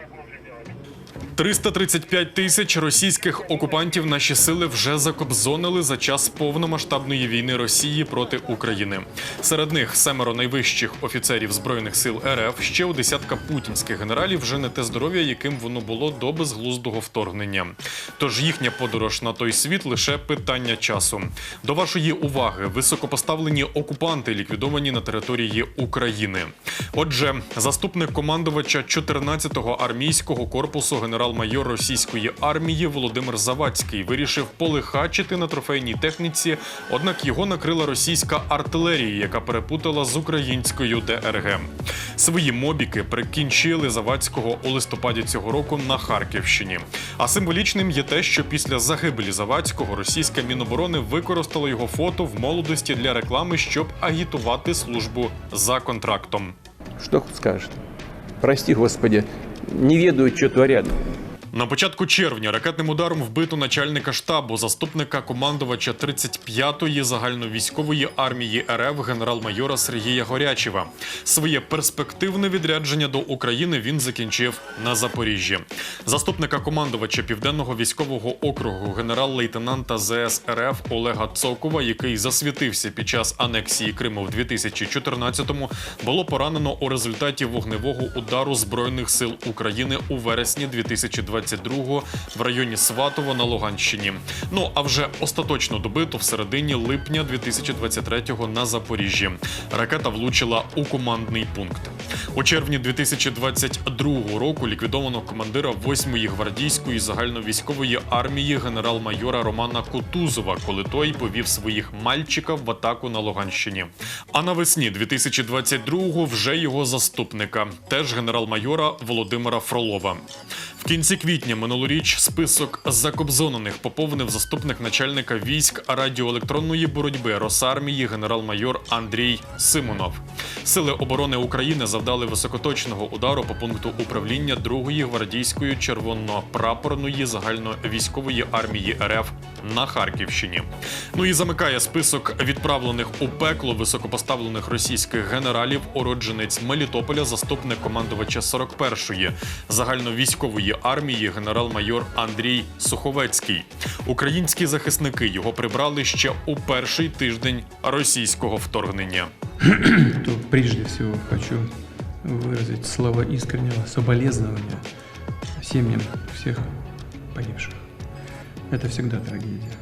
50 généralement. 335 тисяч російських окупантів наші сили вже закобзонили за час повномасштабної війни Росії проти України. Серед них семеро найвищих офіцерів збройних сил РФ, ще у десятка путінських генералів вже не те здоров'я, яким воно було до безглуздого вторгнення. Тож їхня подорож на той світ лише питання часу. До вашої уваги високопоставлені окупанти ліквідовані на території України. Отже, заступник командувача 14-го армійського корпусу генерал-майор російської армії Володимир Завадський вирішив полихачити на трофейній техніці, однак його накрила російська артилерія, яка перепутала з українською ДРГ. Свої мобіки прикінчили Завадського у листопаді цього року на Харківщині. А символічним є те, що після загибелі Завадського російська міноборони використала його фото в молодості для реклами, щоб агітувати службу за контрактом. Что скажет? Прости, Господи, не ведают, что творят. На початку червня ракетним ударом вбито начальника штабу, заступника командувача 35-ї загальновійськової армії РФ генерал-майора Сергія Горячева. Своє перспективне відрядження до України він закінчив на Запоріжжі. Заступника командувача південного військового округу генерал-лейтенанта ЗС РФ Олега Цокова, який засвітився під час анексії Криму в 2014-му, було поранено у результаті вогневого удару збройних сил України у вересні 2022-го в районі Сватово на Луганщині. Ну а вже остаточно добито в середині липня 2023-го на Запоріжжі. Ракета влучила у командний пункт. У червні 2022 року ліквідовано командира 8-ї гвардійської загальновійськової армії генерал-майора Романа Кутузова, коли той повів своїх мальчиків в атаку на Луганщині. А навесні 2022-го вже його заступника, теж генерал-майора Володимира Фролова. В кінці квітня минулоріч список закобзонених поповнив заступник начальника військ радіоелектронної боротьби Росармії генерал-майор Андрій Симонов. Сили оборони України завдали високоточного удару по пункту управління 2-ї гвардійської червоно-прапорної загальновійськової армії РФ на Харківщині. Ну і замикає список відправлених у пекло високопоставлених російських генералів уродженець Мелітополя, заступник командувача 41-ї загальновійськової армії генерал-майор Андрій Суховецький. Українські захисники його прибрали ще у перший тиждень російського вторгнення. то прежде всего хочу выразить слова искреннего соболезнования семьям всех погибших. Это всегда трагедия.